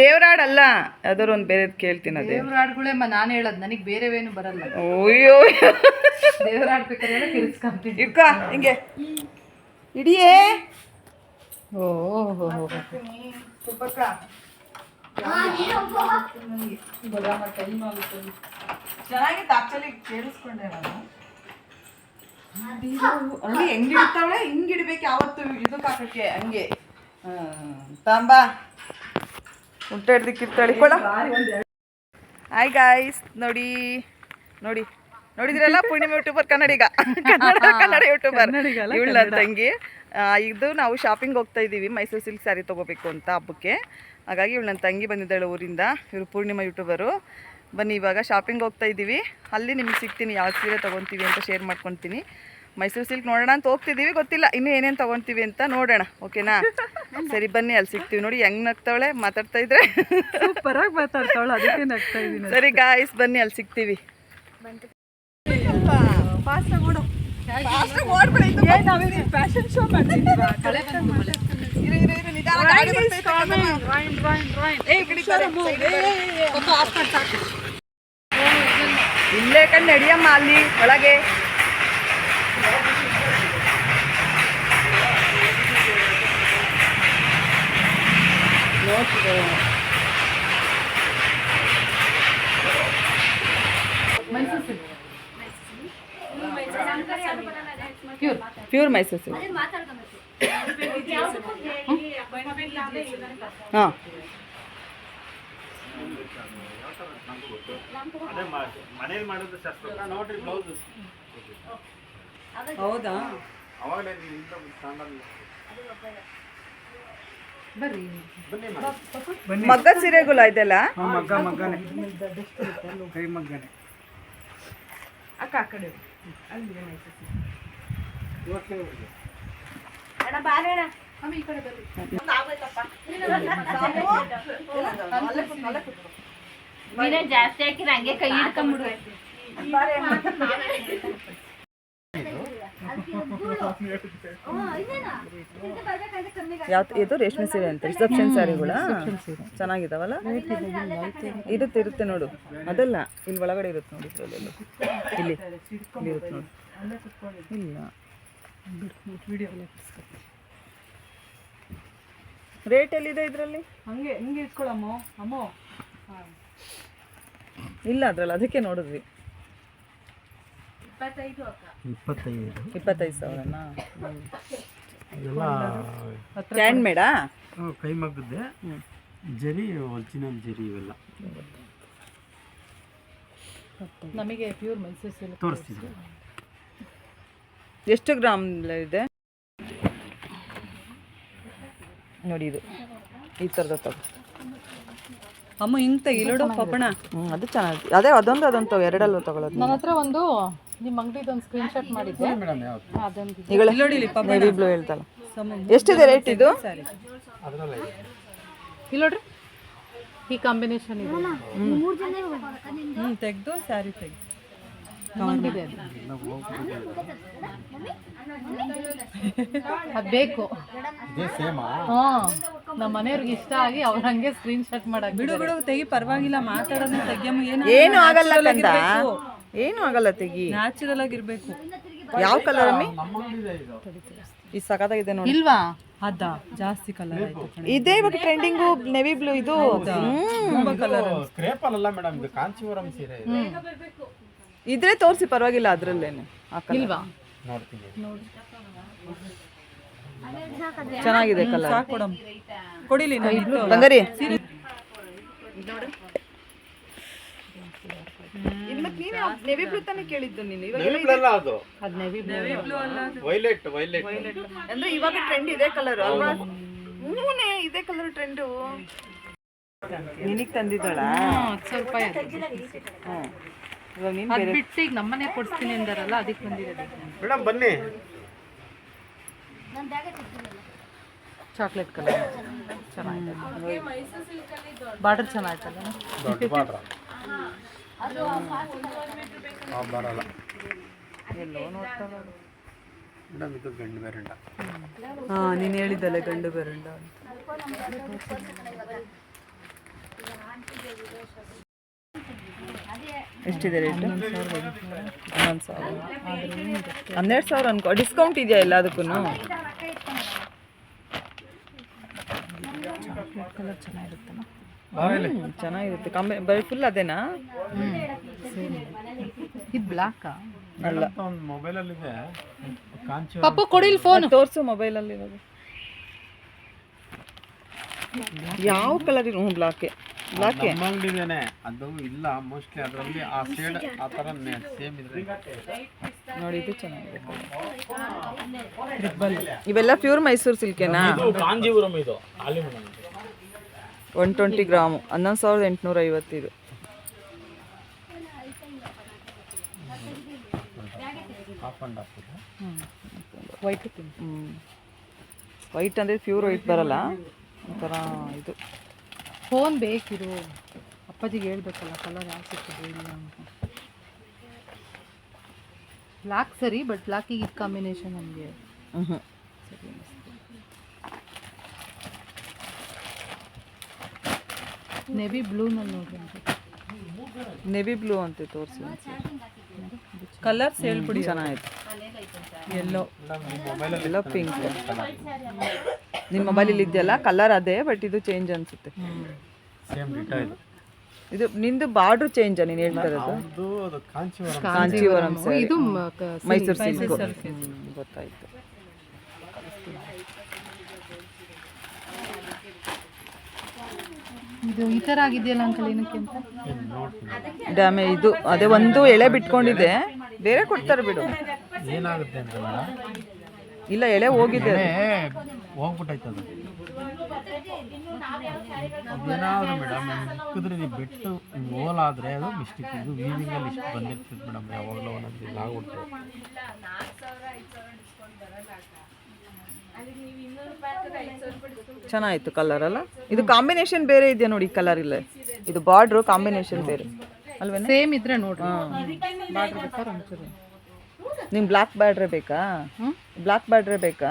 ದೇವರಾಡಲ್ಲ. ಯಾವ್ದಾದ್ರು ಒಂದು ಬೇರೆ ಕೇಳ್ತೀನಿ ಅದೇ. ದೇವ್ರ ಹಾಡುಗಳೇ ನಾನು ಹೇಳೋದು ನನಗೆ ಬೇರೆವೇನು ಬರಲ್ಲ. ಅಯ್ಯೋ. ದೇವ್ರ ಹಾಡ್ಬೇಕಾದ್ರೆ ಕಿರಿಸ್ಕೊಂತೀನಿ ಇಕ್ಕ ಹಿಂಗೆ. ಇಡಿಯೇ ಓ ಹೋ ಹೋ ಚೆನ್ನಾಗಿತ್ತು ಆಕ್ಚುಲಿ ಕೇಳಿಸ್ಕೊಂಡೆ ನಾನು. ಅಲ್ಲಿ ಹೆಂಗೆ ಇಡ್ತಾವಳೆ ಹಿಂಗ್ ಇಡ್ಬೇಕು ಯಾವತ್ತು ಇದಕ್ಕೆ ಹಾಕಕ್ಕೆ ಹಂಗೆ ತಾಂಬಾ. ಊಟ ಹಿಡ್ದಿಕ್ಕಿರ್ತಾಳೆ ಕೊಳ ಹಾಯ್ ಗಾಯ್ಸ್ ನೋಡಿ ನೋಡಿ. ನೋಡಿದ್ರಲ್ಲ ಪೂರ್ಣಿಮಾ ಯೂಟ್ಯೂಬರ್ ಕನ್ನಡಿಗ. ಕನ್ನಡ ಕನ್ನಡ ಯೂಟ್ಯೂಬರ್. ಇವಳ ತಂಗಿ. ಇದು ನಾವು ಶಾಪಿಂಗ್ ಹೋಗ್ತಾ ಇದ್ದೀವಿ. ಮೈಸೂರು ಸಿಲ್ಕ್ ಸ್ಯಾರಿ ತೊಗೋಬೇಕು ಅಂತ ಹಬ್ಬಕ್ಕೆ. ಹಾಗಾಗಿ ಇವಳು ನನ್ನ ತಂಗಿ ಬಂದಿದ್ದಾಳೆ ಊರಿಂದ. ಇವರು ಪೂರ್ಣಿಮಾ ಯೂಟ್ಯೂಬರು. ಬನ್ನಿ ಇವಾಗ ಶಾಪಿಂಗ್ ಹೋಗ್ತಾ ಇದ್ದೀವಿ. ಅಲ್ಲಿ ನಿಮ್ಗೆ ಸಿಗ್ತೀನಿ. ಯಾವ ಸೀರೆ ತೊಗೊತೀವಿ ಅಂತ ಶೇರ್ ಮಾಡ್ಕೊತೀನಿ. ಮೈಸೂರು ಸಿಲ್ಕ್ ನೋಡೋಣ ಅಂತ ಹೋಗ್ತಿದ್ದೀವಿ. ಗೊತ್ತಿಲ್ಲ ಇನ್ನೂ ಏನೇನು ತೊಗೊತೀವಿ ಅಂತ ನೋಡೋಣ ಓಕೆನಾ? ಸರಿ ಬನ್ನಿ ಅಲ್ಲಿ ಸಿಗ್ತೀವಿ ನೋಡಿ ಹೆಂಗ್ ನಗ್ತಾವಳೆ ಮಾತಾಡ್ತಾ ಇದ್ರೆ. ಪರವಾಗಿ ಮಾತಾಡ್ತಾವಳೆ ಅದಕ್ಕೆ ನಗ್ತಾ ಇದ್ದೀನಿ ಸರಿ ಗಾಯ್ಸ್ ಬನ್ನಿ ಅಲ್ಲಿ ಸಿಗ್ತೀವಿ. ಫ್ಯಾಷನ್ ಶೋ ಮಾಡ್ತಿದ್ದೀವಿ ಇಲ್ಲೇ ಕಣ್ಣು ನಡಿಯಮ್ಮ ಅಲ್ಲಿ ಒಳಗೆ. Pure pure Mysuru silk. ಹಾಂ. ಮನೇಲಿ ಮಾಡೋದು ಶಾಸ್ತ್ರ. ನೋಡ್ರಿ ಬ್ಲೌಸ್. ಹೌದಾ? ಬರ್ರಿ. ಮಗ್ಗ ಸೀರೆಗಳ ಇದೆಲ್ಲ ಮಗ್ಗ ಮಗ್ಗನೆ. ಕೈ ಮಗ್ಗನೆ. ಅಕ್ಕ ಆ ಕಡೆ ಅಮ್ಮ ಈ ಕಡೆ ಬರ್ರಿ. ನೀನೇ ಜಾಸ್ತಿ ಹಾಕಿದ್ರೆ ಹಂಗೆ ಕೈ ಹಿಡ್ಕೊಂಬಿಡು ಯಾವ ಇದು ರೇಷ್ಮೆ ಸೀರೆ ಅಂತ ರಿಸೆಪ್ಷನ್ ಸ್ಯಾರಿಗಳ ಚೆನ್ನಾಗಿದಾವಲ್ಲ? ಇರುತ್ತೆ ಇರುತ್ತೆ ನೋಡು. ಅದಲ್ಲ ಇಲ್ಲಿ ಒಳಗಡೆ ಇರುತ್ತೆ ನೋಡಿ ಇದ್ರಲ್ಲೆಲ್ಲ. ಇಲ್ಲಿ. ಇಲ್ಲಿ ಇರುತ್ತೆ ನೋಡಿ ಇಲ್ಲ. ರೇಟ್ ಎಲ್ಲಿದೆ ಇದರಲ್ಲಿ? ಹಂಗೆ ಹಿಂಗೆ ಇಟ್ಕೊಳಮ್ಮ ಅಮ್ಮ. ಇಲ್ಲ ಅದ್ರಲ್ಲಿ ಅದಕ್ಕೆ ನೋಡಿದ್ವಿ. ಇಪ್ಪತ್ತೈದು ಇಪ್ಪತ್ತೈದು. ಸಾವಿರನಾ? ಎಲ್ಲ ಹ್ಯಾಂಡ್ ಮೇಡಾ? ಕೈ ಮಗ್ಗದ್ದೆ. ಜರಿ ಒರಿಜಿನಲ್ ಜರಿ ಇವೆಲ್ಲ. ನಮಗೆ ಪ್ಯೂರ್ ಮೈಸೂರು ಸಿಲ್ಕ್ ಎಷ್ಟು ಗ್ರಾಮ್ ಇದೆ? ನೋಡಿ ಇದು. ಈ ಥರದ ತಗೋ. ಅಮ್ಮ ಹಿಂಗೆ ತೆಗಿಲೋಡು ಪಪ್ಪಣ ಹ್ಞೂ ಅದು ಚೆನ್ನಾಗಿ ಅದೇ ಅದೊಂದು ಅದೊಂದು ತಗೋ. ಎರಡಲ್ಲೂ ತಗೊಳ್ಳೋದು ನನ್ನ ಹತ್ರ ಒಂದು ನಿಮ್ಮ ಅಂಗಡಿದೊಂದು ಸ್ಕ್ರೀನ್ ಶಾಟ್ ಮಾಡಿದ್ದೆ. ನೇವಿ ಬ್ಲೂ ಹೇಳ್ತಾಳೆ ಎಷ್ಟಿದೆ ರೇಟ್ ಇದು? ಅದರಲ್ಲ ಇಲ್ಲ ನೋಡ್ರಿ ಈ ಕಾಂಬಿನೇಷನ್ ಇದೆ. ಹ್ಞೂ ತೆಗೆದು ಸ್ಯಾರಿ ತೆಗ್ದು. ನಮಗಿದೆ ಅದು. ಬೇಕು. ಹಾ ನಮ್ಮ ಮನೆಯವ್ರಿಗೆ ಇಷ್ಟ ಆಗಿ ಅವ್ರ ಹಂಗೆ ಸ್ಕ್ರೀನ್ ಶಾಟ್ ಮಾಡಕ್ ಬಿಡು ಬಿಡು ತೆಗಿ ಪರವಾಗಿಲ್ಲ ಮಾತಾಡೋದನ್ನ ತೆಗಿಯಮ್ಮ. ಏನು ಏನು ಆಗಲ್ಲ ಏನು ಆಗಲ್ಲ ತೆಗಿ. ನ್ಯಾಚುರಲ್ ಆಗಿರ್ಬೇಕು. ಯಾವ ಕಲರ್ ಅಮ್ಮಿ? ಈ ಸಖತ್ತಾಗಿದೆ ನೋಡಿ. ಇಲ್ವಾ? ಅದ ಜಾಸ್ತಿ ಕಲರ್. ಇದೇ ಇವಾಗ ಟ್ರೆಂಡಿಂಗು ನೆವಿ ಬ್ಲೂ ಇದು. ತುಂಬಾ ಕಲರ್ ಕ್ರೇಪಲ್ ಅಲ್ಲ ಮೇಡಮ್ ಇದು ಕಾಂಚೀವರಂ ಸೀರೆ ಇದು. ಇದ್ರೆ ತೋರಿಸಿ ಪರವಾಗಿಲ್ಲ ಅದರಲ್ಲೇನೆ. ಇಲ್ವಾ? ನೋಡ್ತೀನಿ. ಚೆನ್ನಾಗಿದೆ ಕಲರ್ ಸಾಕು ಕೊಡಮ್ಮ ಕೊಡಿಲಿ ನಾನು ನೆವಿ ಬ್ಲೂ ತಾನೇ ಕೇಳಿದ್ದು ನೀನು. ಇವಾಗ ಅಲ್ಲ ಅದು. ಅದ್ ನೆವಿ ವೈಲೆಟ್ ವೈಲೆಟ್ ಅಂದ್ರೆ ಇವಾಗ ಟ್ರೆಂಡ್ ಇದೆ ಕಲರ್ ಅಲ್ವಾ? ಹೂನೇ ಇದೇ ಕಲರ್ ಟ್ರೆಂಡು ನಿನಗ್ ತಂದಿದ್ದಾಳ? ಸ್ವಲ್ಪ ಇವಾಗ ನೀನ್ ಅದ್ ಬಿಟ್ಟು ಈಗ ನಮ್ಮನೆ ಕೊಡ್ಸ್ತೀನಿ ಅಂದಾರಲ್ಲ ಅದಕ್ಕೆ ಬಂದಿರೋದು ಮೇಡಮ್ ಬನ್ನಿ. ಚಾಕ್ಲೇಟ್ ಕಲರ್ ಚೆನ್ನಾಗಿದೆ. ಬಾರ್ಡರ್ ಚೆನ್ನಾಗಿತ್ತಲ್ಲ ದೊಡ್ಡ ಬರಲ್ಲ. ಮೇಡಮ್ ಇದು ಗಂಡು ಬೇರೆಂಡ ಹಾ ನೀನು ಹೇಳಿದ್ದಲ್ಲ ಗಂಡು ಬೇರೆಂಡ ಅಂತ. ಎಷ್ಟಿದೆ ರೇಟ್ ಹನ್ನೊಂದು ಸಾವಿರ. ಹನ್ನೆರಡು ಸಾವಿರ ಅನ್ಕೊ ಡಿಸ್ಕೌಂಟ್ ಇದೆಯಾ ಎಲ್ಲದಕ್ಕೂ? ಚೆನ್ನಾಗಿರುತ್ತೆ. ಕಂಬೆ ಬರೀ ಫುಲ್ ಅದೇನಾ? ಇದು ಬ್ಲಾಕ್ ಅಲ್ಲ. ಒಂದು ಮೊಬೈಲಲ್ಲಿದೆ ಕಾಂಚಿ ಪಪ್ಪು ಕೊಡಿಲ್ ಫೋನ್ ತೋರಿಸು ಮೊಬೈಲಲ್ಲಿ ಇರೋದು. ಯಾವ ಕಲರ್ ಇರೋ ಹ್ಞೂ ಬ್ಲಾಕೆ ಬ್ಲಾಕೆ ನಮ್ಮ ಅದು ಇಲ್ಲ ಮೋಸ್ಟ್ಲಿ ಅದರಲ್ಲಿ ಆ ಸೇಡ್ ಆ ಥರ ಸೇಮ್ ಇದ್ರೆ. ನೋಡಿ ಇದು ಚೆನ್ನಾಗಿದೆ. ಇವೆಲ್ಲ ಪ್ಯೂರ್ ಮೈಸೂರು ಸಿಲ್ಕೆನಾ ಕಾಂಜೀವರಂ ಇದು ಅಲ್ಲಿ ಮೇಡಮ್ ಒನ್ ಟ್ವೆಂಟಿ ಗ್ರಾಮು. ಹನ್ನೊಂದು ಸಾವಿರದ ಎಂಟುನೂರ ಐವತ್ತಿದು ವೈಟ್ ಹ್ಞೂ ವೈಟ್ ಅಂದರೆ ಪ್ಯೂರ್ ವೈಟ್ ಬರಲ್ಲ. ಒಂಥರ ಇದು. ಫೋನ್ ಬೇಕಿರು. ಅಪ್ಪಾಜಿಗೆ ಹೇಳ್ಬೇಕಲ್ಲ ಕಲರ್ ಯಾವ ಸಿಗ್ತದೆ ಇಲ್ಲ ಅಂತ. ಬ್ಲಾಕ್ ಸರಿ ಬಟ್ ಬ್ಲ್ಯಾಕಿಗೆ ಇದು ಕಾಂಬಿನೇಷನ್ ನಮಗೆ ಹ್ಞೂ ನೆವಿ ಬ್ಲೂನಲ್ಲಿ ನೋಡ್ರಿ. ನೆವಿ ಬ್ಲೂ ಅಂತ ತೋರಿಸಿ ಕಲರ್ಸ್ ಹೇಳ್ಬಿಡಿ. ಚೆನ್ನಾಗಿತ್ತು ಎಲ್ಲೋ ಎಲ್ಲೋ ಪಿಂಕ್ ನಿಮ್ಮ ಮೊಬೈಲಲ್ಲಿ ಇದೆಯಲ್ಲ? ಕಲರ್ ಅದೇ ಬಟ್ ಇದು ಚೇಂಜ್ ಅನ್ಸುತ್ತೆ. ಇದು. ನಿಂದು ಬಾರ್ಡ್ರ್ ಚೇಂಜ್ ನೀನು ಹೇಳ್ತಾ ಇರೋದು? ಕಾಂಚೀವರಂ ಇದು ಮೈಸೂರು ಸಿಲ್ಕ್ ಗೊತ್ತಾಯ್ತು. ಇದು ಈ ಥರ ಆಗಿದೆಯಲ್ಲ ಅಂಕಲ್ ಏನಕ್ಕೆ ಅಂತ? ಡ್ಯಾಮೇ ಇದು ಅದೇ ಒಂದು ಎಳೆ ಬಿಟ್ಕೊಂಡಿದೆ. ಬೇರೆ ಕೊಡ್ತಾರೆ ಬಿಡು. ಏನಾಗುತ್ತೆ ಅಂತ ಇಲ್ಲ ಎಳೆ ಹೋಗಿದೆ. ಹೋಗ್ಬಿಟ್ಟೈತೆ ಅದು ಅದೇನಾದ್ರು ಮೇಡಮ್ ಇಕ್ಕಿದ್ರೆ ನೀವು ಬಿಟ್ಟು ಹೋಲಾದ್ರೆ ಅದು ಮಿಸ್ಟೇಕ್ ಇದು ವೀವಿಂಗಲ್ಲಿ ಇಷ್ಟು ಬಂದಿರ್ತದೆ ಮೇಡಮ್ ಯಾವಾಗಲೂ ಒಂದೊಂದು ಇದು ಆಗ್ಬಿಡ್ತದೆ. ಚೆನ್ನಾಗಿತ್ತು ಕಲರ್ ಅಲ್ಲ? ಇದು ಕಾಂಬಿನೇಷನ್ ಬೇರೆ ಇದೆಯಾ ನೋಡಿ ಕಲರ್ ಇಲ್ಲ? ಇದು ಬಾರ್ಡ್ರು ಕಾಂಬಿನೇಷನ್ ಬೇರೆ. ಅಲ್ವೇ ಸೇಮ್ ಇದ್ರೆ ನೋಡಿ ಬಾರ್ಡ್ರ್ ಬೇಕಾದ್ರೆ ಒಂಚೂರು. ನಿಮ್ಗೆ ಬ್ಲಾಕ್ ಬಾರ್ಡ್ರೆ ಬೇಕಾ? ಬ್ಲಾಕ್ ಬಾರ್ಡ್ರೆ ಬೇಕಾ?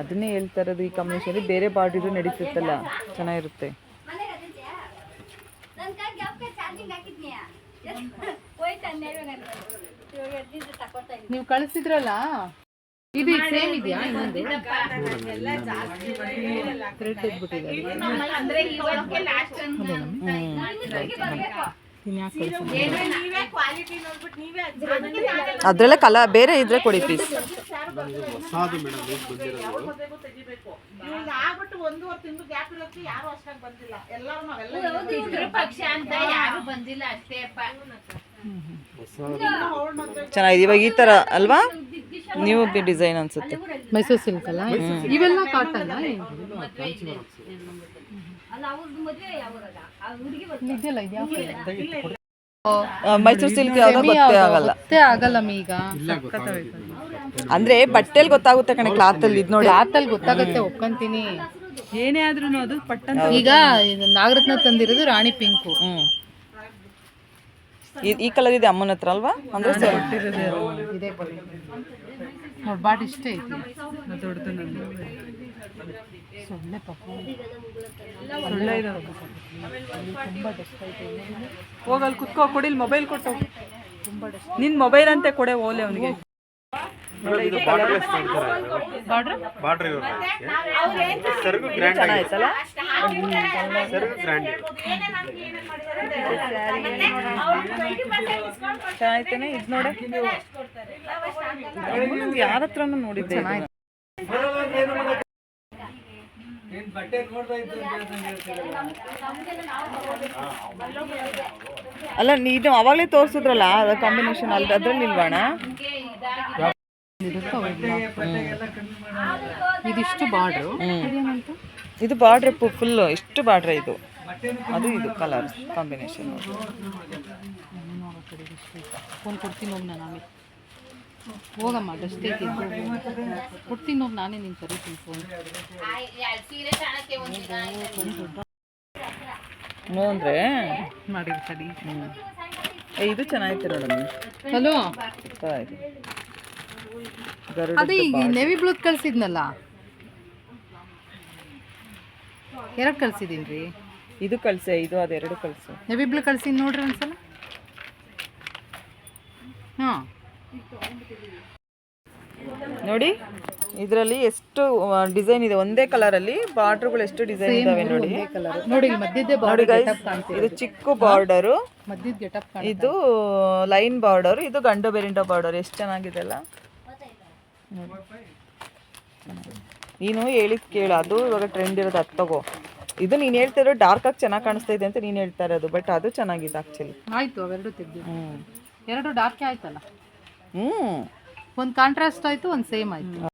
ಅದನ್ನೇ ಹೇಳ್ತಾ ಇರೋದು ಈ ಕಾಂಬಿನೇಷನ್ ಬೇರೆ ಬಾರ್ಡ್ರು ನಡೀತಿತ್ತಲ್ಲ. ಚೆನ್ನಾಗಿರುತ್ತೆ. ನೀವು ಕಳಿಸಿದ್ರಲ್ಲ? ಇದು ಸೇಮ್ ಇದೆಯಾ ಇನ್ನೊಂದು? ಥ್ರೆಡ್ ಅದರಲ್ಲೇ ಕಲರ್ ಬೇರೆ ಇದ್ರೆ ಕೊಡಿ ಪೀಸ್ ಯಾರು ಬಂದಿಲ್ಲ. ಅಷ್ಟೇ ಚೆನ್ನಾಗಿದೆ. ಇವಾಗ ಈ ಥರ ಅಲ್ವಾ? ನೀವು ಡಿಸೈನ್ ಅನ್ಸುತ್ತೆ. ಮೈಸೂರು ಸಿಲ್ಕ್ ಅಲ್ಲ? ಇವೆಲ್ಲ ಕಾಟನ್ ಮೈಸೂರು ಸಿಲ್ಕ್ ಯಾವ್ದೋ ಗೊತ್ತೇ ಆಗಲ್ಲ. ಗೊತ್ತೇ ಆಗಲ್ಲ ಈಗ ಅಂದ್ರೆ ಬಟ್ಟೆಲ್ ಗೊತ್ತಾಗುತ್ತೆ ಕಣೆ ಕ್ಲಾತ್ ಅಲ್ಲಿ ಇದು ನೋಡಿ. ಕ್ಲಾತಲ್ಲಿ ಗೊತ್ತಾಗುತ್ತೆ ಒಪ್ಕೊಂತೀನಿ. ಏನೇ ಆದ್ರೂ ಅದು ಪಟ್ಟಂತ ಈಗ ಇದು ನಾಗರತ್ನ ತಂದಿರೋದು ರಾಣಿ ಪಿಂಕು. ಹ್ಮ್. ಈ- ಈ ಕಲರ್ ಇದೆ ಅಮ್ಮನ ಹತ್ರ ಅಲ್ವಾ? ಅಂದ್ರೆ ಸ್ವಲ್ಪ ಇದೆ ನೋಡಿ ಬಾಟ್ ಇಷ್ಟೇ ಐತಿ. ದೊಡ್ಡದು ನಂದು ಸೊಳ್ಳೆ ಪಾಪ. ಸೊಳ್ಳೆ ಇದಾವೆ ಹೋಗಲ್ಲಿ ಕುತ್ಕೋ ಕೊಡಿಲ್ ಮೊಬೈಲ್ ಕೊಟ್ಟು. ನಿನ್ ಮೊಬೈಲ್ ಅಂತೆ ಕೊಡೆ ಓಲೆ ಅವನಿಗೆ. ಮಾಡ್ತಾರೆ ಬಾರ್ಡರ್ ಇರೋದು ಇದು ನೋಡ. ಯಾರ ಹತ್ರನೂ ನೋಡಿದ್ದೆ. ಅಲ್ಲ ನೀನು ಅವಾಗಲೇ ತೋರಿಸಿದ್ರಲ್ಲ ಅದ ಕಾಂಬಿನೇಷನ್ ಅಲ್ಲಿ ಅದ್ರಲ್ಲಿ ಇಲ್ವಾಣ? ಇದಿಷ್ಟು ಬಾರ್ಡ್ರು. ಇದು ಬಾರ್ಡ್ರ್ ಫುಲ್ ಇಷ್ಟು ಬಾರ್ಡ್ರ್ ಇದು? ಅದು ಇದು ಕಲರ್ ಕಾಂಬಿನೇಷನ್ ಫೋನ್ ಕೊಡ್ತೀನಿ ಹೋಗಿ ನಾನು ಆಮೇಲೆ. ಹೋಗಮ್ಮ ಐತಿ ಕೊಡ್ತೀನಿ ಹೋಗಿ ನಾನೇ ನೀನು ಕರಿತೀನಿ ಫೋನ್ ನೋಂದ್ರೆ ಸೀರೆ ಸರಿ. ಮಾಡಿ ಏ, ಇದು ಚೆನ್ನಾಗಿತ್ತು ನೋಡಮ್ಮ. ಹಲೋ ಗರುಡ ಅದೇ ಈಗ ನೆವಿ ಬ್ಲೂತ್ ಕಳ್ಸಿದ್ನಲ್ಲ? ಎರಡು ಕಳ್ಸಿದೀನಿ ರೀ. ಇದು ಕಳಿಸೆ ಇದು ಅದೆರಡು ಕಳ್ಸು ನಾವಿಬ್ಳು ಬ್ಲೂ ಕಳ್ಸಿದ್ ನೋಡ್ರಿ ಒಂದ್ಸಲ. ಹಾಂ ನೋಡಿ ಇದರಲ್ಲಿ ಎಷ್ಟು ಡಿಸೈನ್ ಇದೆ. ಒಂದೇ ಕಲರಲ್ಲಿ ಬಾರ್ಡರ್ಗಳು ಎಷ್ಟು ಡಿಸೈನ್ ಇದಾವೆ ನೋಡಿ. ನೋಡಿ ಮಧ್ಯದ ನೋಡಿ ಇದು ಚಿಕ್ಕ ಬಾರ್ಡರ್ ಮಧ್ಯದ ಗೆಟಪ್ ಕಾಣ ಇದು ಲೈನ್ ಬಾರ್ಡರ್ ಇದು ಗಂಡು ಬೆರಿಂಡ ಬಾರ್ಡರ್ ಎಷ್ಟು ಚೆನ್ನಾಗಿದೆ ಅಲ್ಲ. ನೀನು ಹೇಳಿದ್ ಕೇಳು ಅದು ಇವಾಗ ಟ್ರೆಂಡ್ ಇರೋದು ಅದು ತಗೋ. ಇದು ನೀನು ಇರೋ ಡಾರ್ಕ್ ಆಗಿ ಚೆನ್ನಾಗಿ ಕಾಣಿಸ್ತಾ ಇದೆ ಅಂತ ನೀನು ಹೇಳ್ತಾ ಇರೋದು ಬಟ್ ಅದು ಚೆನ್ನಾಗಿದೆ ಆ್ಯಕ್ಚುಲಿ ಆಯ್ತು ಅವೆರಡು ತೆಗ್ದು ಹ್ಞೂ ಎರಡು ಡಾರ್ಕೆ ಆಯ್ತಲ್ಲ? ಹ್ಞೂ ಒಂದು ಕಾಂಟ್ರಾಸ್ಟ್ ಆಯ್ತು ಒಂದು ಸೇಮ್ ಆಯ್ತು.